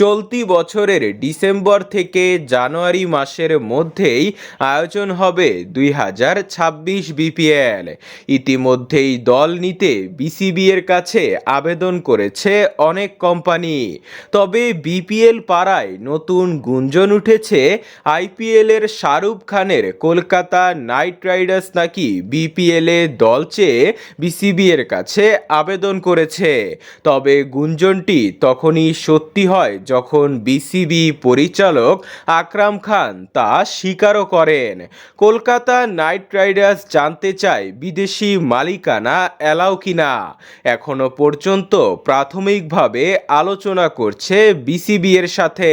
চলতি বছরের ডিসেম্বর থেকে জানুয়ারি মাসের মধ্যেই আয়োজন হবে দুই হাজার ছাব্বিশ বিপিএল। ইতিমধ্যেই দল নিতে বিসিবি এর কাছে আবেদন করেছে অনেক কোম্পানি। তবে বিপিএল পাড়ায় নতুন গুঞ্জন উঠেছে আইপিএল এর শাহরুখ খানের কলকাতা নাইট রাইডার্স নাকি বিপিএল এ দল চেয়ে বিসিবি এর কাছে আবেদন করেছে। তবে গুঞ্জনটি তখনই সত্যি হয় যখন বিসিবি পরিচালক আকরাম খান তা স্বীকারও করেন। কলকাতা নাইট রাইডার্স জানতে চায় বিদেশি মালিকানা এলাও কিনা। এখনও পর্যন্ত প্রাথমিকভাবে আলোচনা করছে বিসিবি এর সাথে।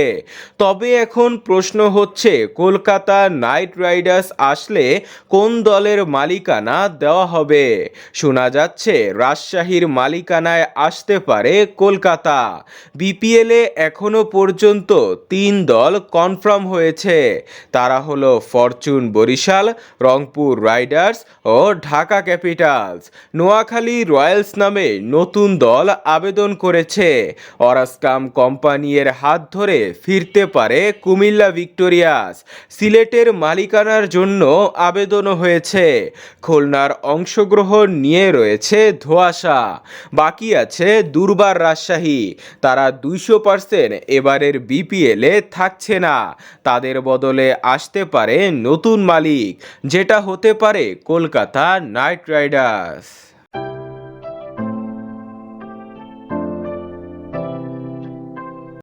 তবে এখন প্রশ্ন হচ্ছে, কলকাতা নাইট রাইডার্স আসলে কোন দলের মালিকানা দেওয়া হবে? শোনা যাচ্ছে, রাজশাহীর মালিকানায় আসতে পারে কলকাতা। বিপিএলে এখনও পর্যন্ত তিন দল কনফার্ম হয়েছে। তারা হলো ফরচুন বরিশাল, রংপুর রাইডার্স ও ঢাকা ক্যাপিটালস। নোয়াখালী রয়্যালস নামে নতুন দল আবেদন করেছে। অরাসকাম কোম্পানির হাত ধরে ফিরতে পারে কুমিল্লা ভিক্টোরিয়াস। সিলেটের মালিকানার জন্য আবেদনও হয়েছে। খুলনার অংশগ্রহণ নিয়ে রয়েছে ধোয়াশা। বাকি আছে দুর্বার রাজশাহী। তারা দুইশো পার্সেন্ট এবারের বিপিএলে থাকছে না। তাদের বদলে আসতে পারে নতুন মালিক, যেটা হতে পারে কলকাতা নাইট রাইডার্স।